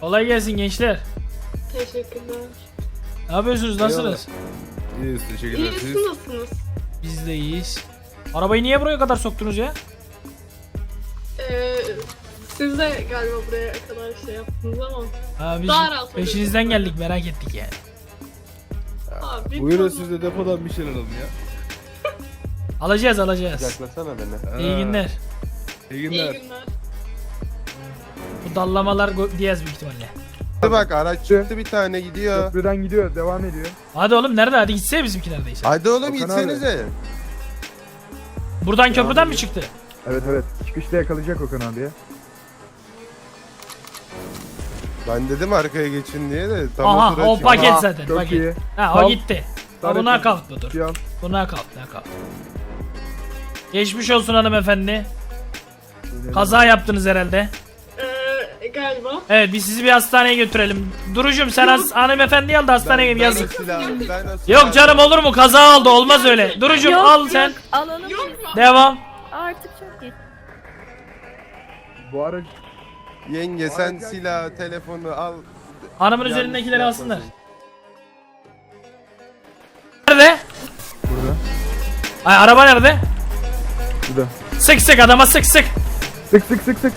Kolay gelsin gençler. Teşekkürler. Ne yapıyorsunuz? Nasılsınız? İyiyiz teşekkürler İyi siz. nasılsınız? Biz de iyiyiz. Arabayı niye buraya kadar soktunuz ya? Ee, siz de galiba buraya kadar şey yaptınız ama. Ha, biz Daha rahat peşinizden geldik merak ettik yani. Abi, Buyurun siz de depodan bir şeyler alın ya. Alacağız alacağız. Yaklasana beni. İyi günler. İyi İyi günler. günler. Bu dallamalar go- Diyaz büyük ihtimalle. Hadi bak araç çıktı bir tane gidiyor. Köprüden gidiyor, devam ediyor. Hadi oğlum nerede? Hadi gitsene bizimki neredeyse. Hadi oğlum Okan gitsenize. Buradan köprüden mi çıktı? Evet evet. Çıkışta yakalayacak Okan abi ya. Ben dedim arkaya geçin diye de tam Aha sıra o çıktı. paket zaten çok paket. iyi. Ha o Al. gitti. Ha, bu kız. knockout budur. Şey al. Bu knockout knockout. Geçmiş olsun hanımefendi. Kaza yaptınız herhalde. Galiba. Evet biz sizi bir hastaneye götürelim. Durucum sen has- hanımefendiyi al da hastaneye Ben- ben yazık. ben silahı- Yok canım olur mu? Kaza oldu. Olmaz öyle. Durucum Yok, al yok, sen. Alalım Yok biz. mu? Devam. Artık çok iyi. Bu aracı Yenge sen silahı, telefonu al. Hanımın Yanlış üzerindekileri alsınlar. Nerede? burada. Ay araba nerede? Burada. Sık sık adama sık sık. Sık sık sık sık.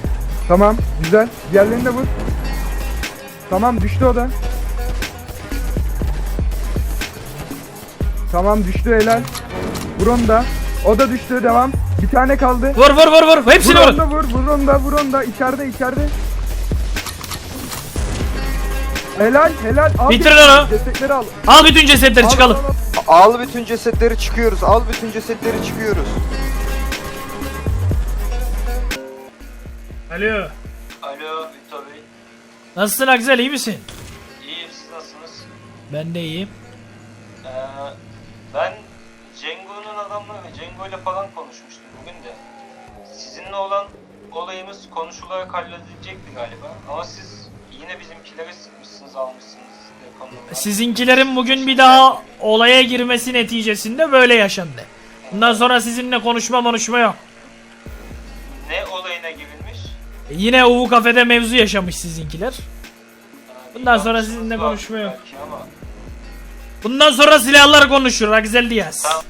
Tamam, güzel. Diğerlerini de vur. Tamam, düştü o da. Tamam, düştü helal. Vur onu da. O da düştü, devam. Bir tane kaldı. Vur vur vur vur. Vur Hepsini onu vur. da vur, vur onu da, vur onu da. İçeride, içeride. Helal, helal. Al Bitirin cesetleri, onu. Cesetleri al. Al bütün cesetleri Al, çıkalım. al, al. Al bütün cesetleri çıkıyoruz. Al bütün cesetleri çıkıyoruz. Alo. Alo Victor Bey. Nasılsın Akzel iyi misin? İyiyim siz nasılsınız? Ben de iyiyim. Ee, ben Cengo'nun adamları Cengo ile falan konuşmuştum bugün de. Sizinle olan olayımız konuşularak halledilecekti galiba. Ama siz yine bizimkilere sıkmışsınız almışsınız. telefonları. Sizinkilerin bugün bir daha olaya girmesi neticesinde böyle yaşandı. Bundan sonra sizinle konuşma konuşma yok. Yine Uvu kafede mevzu yaşamış sizinkiler. Bir Bundan sonra sizinle konuşma yok. Bundan sonra silahlar konuşur Akzel Diyaz. Tamam.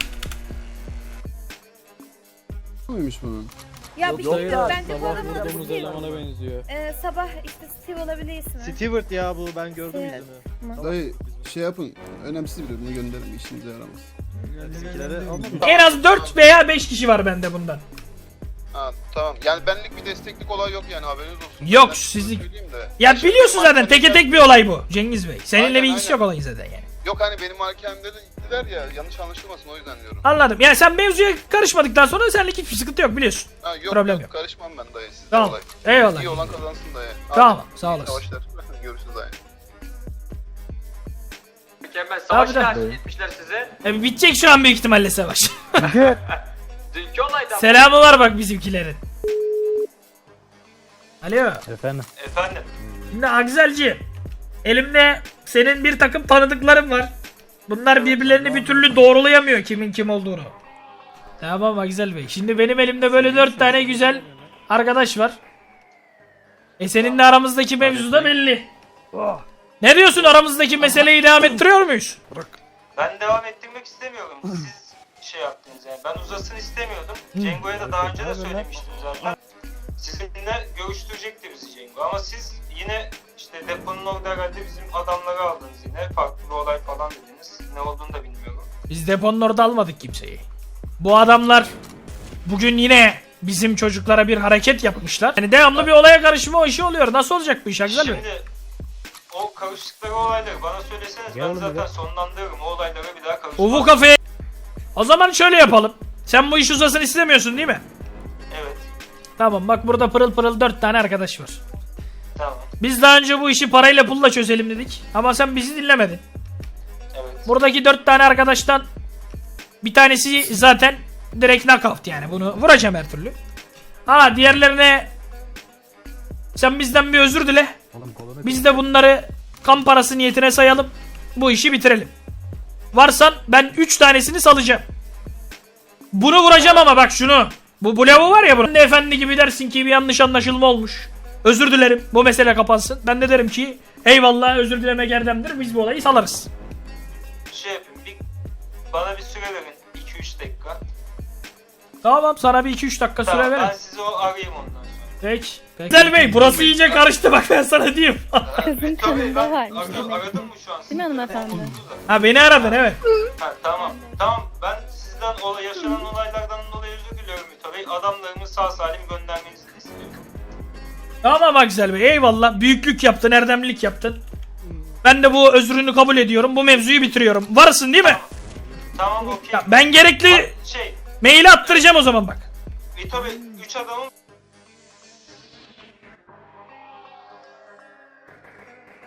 Muymuş bunun? Ya bir şey yok. Bence bu adamın adı Steve. benziyor. Ee, sabah işte Steve olabilir ismi. Stewart ya bu ben gördüm Evet. yüzünü. Dayı şey yapın. Önemsiz biri bunu gönderin işinize yaramaz. Bizimkileri. En az 4 veya 5 kişi var bende bundan. Tamam. Yani benlik bir desteklik olay yok yani haberiniz olsun. Yok, Ben sizlik- de. Ya Şimdi biliyorsun zaten teke tek bir olay bu Cengiz Bey. Seninle Aynen, bir ilgisi aynen. yok olayın zaten yani. Yok hani benim arkamda da gittiler ya yanlış anlaşılmasın o yüzden diyorum. Anladım. Yani sen mevzuya karışmadıktan sonra senlik hiçbir sıkıntı yok biliyorsun. Ha, yok, Problem yok, yok. karışmam ben dayı sizde Tamam. olay. Eyvallah. İyi olan kazansın dayı. Tamam, Hadi, sağ olasın. Savaşlar. Görüşürüz dayı. mükemmel savaş Abi de. tahsis etmişler size. E, bitecek şu an büyük ihtimalle savaş. Dünkü olayda. Selamı var bak bizimkilerin. Alo. Efendim. Efendim. Şimdi Akzelci. Elimde senin bir takım tanıdıkların var. Bunlar birbirlerini bir türlü doğrulayamıyor kimin kim olduğunu. Tamam Akzel Bey. Şimdi benim elimde böyle dört tane güzel arkadaş var. E seninle aramızdaki mevzu da belli. Ne diyorsun aramızdaki meseleyi devam ettiriyor muyuz? Ben devam ettirmek istemiyorum. Siz şey yaptınız yani. Ben uzasın istemiyordum. Cengo'ya da daha önce de söylemiştim zaten. Sizinle görüştürecekti bizi Cengo. Ama siz yine işte deponun orada herhalde bizim adamları aldınız yine. Farklı bir olay falan dediniz. Ne olduğunu da bilmiyorum. Biz deponun orada almadık kimseyi. Bu adamlar bugün yine bizim çocuklara bir hareket yapmışlar. Yani devamlı bir olaya karışma o işi oluyor. Nasıl olacak bu iş Akzel Bey? Şimdi o karıştıkları olayları bana söyleseniz ben zaten sonlandırırım. O olaylara bir daha karışmam. Uvu kafeye... O zaman şöyle yapalım. Sen bu iş uzasın istemiyorsun değil mi? Tamam bak burada pırıl pırıl dört tane arkadaş var. Tamam. Biz daha önce bu işi parayla pulla çözelim dedik. Ama sen bizi dinlemedin. Evet. Buradaki dört tane arkadaştan bir tanesi zaten direkt knockout yani. Bunu vuracağım her türlü. Ha diğerlerine sen bizden bir özür dile. Biz de bunları kan parası niyetine sayalım. Bu işi bitirelim. Varsan ben 3 tanesini salacağım. Bunu vuracağım ama bak şunu. Bu bu lavu var ya bunun efendi gibi dersin ki bir yanlış anlaşılma olmuş. Özür dilerim. Bu mesele kapansın. Ben de derim ki eyvallah özür dileme gerdemdir. Biz bu olayı salarız. Şey yapayım bir bana bir süre verin 2-3 dakika. Tamam sana bir 2-3 dakika süre Tamam verin. ben sizi o arayayım ondan sonra. Peki. Güzel Bey burası iyice karıştı bak ben sana diyeyim. Kızın Tabii kanında varmış ar- demek ki. aradım mı şu an? Değil mi hanımefendi? ha beni aradın evet. Ha, tamam. Tamam ben sizden o yaşanan olaylardan Adamlarımı sağ salim göndermenizi istiyorum. Tamam bak Güzel Bey eyvallah. Büyüklük yaptın, erdemlilik yaptın. Ben de bu özrünü kabul ediyorum. Bu mevzuyu bitiriyorum. Varsın değil mi? Tamam okey. Ya ben gerekli Şey maili attıracağım o zaman bak. Mito Bey 3 adamım